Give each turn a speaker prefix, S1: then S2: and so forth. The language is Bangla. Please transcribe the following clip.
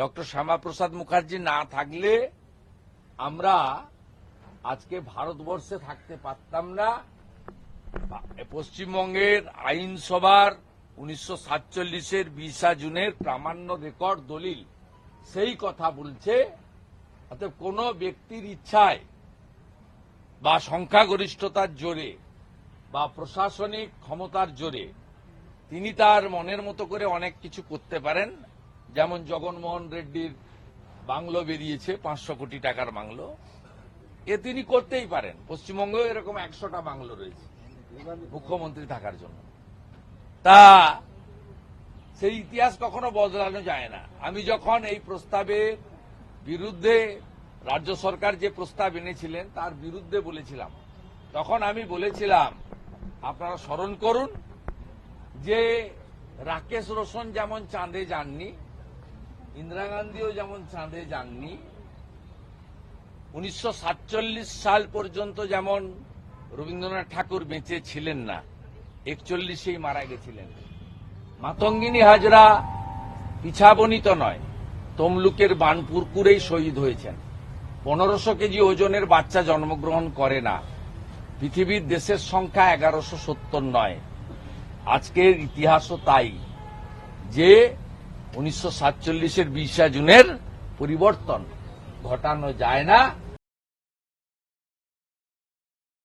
S1: ডক্টর শ্যামাপ্রসাদ মুখার্জি না থাকলে আমরা আজকে ভারতবর্ষে থাকতে পারতাম না। পশ্চিমবঙ্গের আইনসভার উনিশশো সাতচল্লিশের বিশা জুনের প্রামাণ্য রেকর্ড দলিল, সেই কথা বলছে। অর্থাৎ কোন ব্যক্তির ইচ্ছায় বা সংখ্যাগরিষ্ঠতার জোরে বা প্রশাসনিক ক্ষমতার জোরে তিনি তার মনের মতো করে অনেক কিছু করতে পারেন। যেমন জগনমোহন রেড্ডির বাংলো বেরিয়েছে, পাঁচশো কোটি টাকার বাংলো। এ তিনি করতেই পারেন। পশ্চিমবঙ্গেও এরকম একশোটা বাংলো রয়েছে, মুখ্যমন্ত্রী থাকার জন্য। তা সেই ইতিহাস কখনো বদলানো যায় না। আমি যখন এই প্রস্তাবের বিরুদ্ধে রাজ্য সরকার যে প্রস্তাব এনেছিলেন, তার বিরুদ্ধে বলেছিলাম। তখন আমি বলেছিলাম, আপনারা স্মরণ করুন যে রাকেশ রোশন যেমন চাঁদে যাননি ইন্দিরা গান্ধীও যেমন চাঁদে যাননি, উনিশশো সাল পর্যন্ত যেমন রবীন্দ্রনাথ ঠাকুর বেঁচে ছিলেন না, একচল্লিশেই মারা গেছিলেন। মাতঙ্গিনী হাজরা পিছাবনিত নয়, তমলুকের বানপুরকুরেই শহীদ হয়েছেন। পনেরোশো কেজি ওজনের বাচ্চা জন্মগ্রহণ করে না, পৃথিবীর দেশের সংখ্যা এগারোশো সত্তর নয়। আজকের ইতিহাসও তাই, যে উনিশশো সাতচল্লিশের বিশা জুনের পরিবর্তন। ঘটানো যায় না।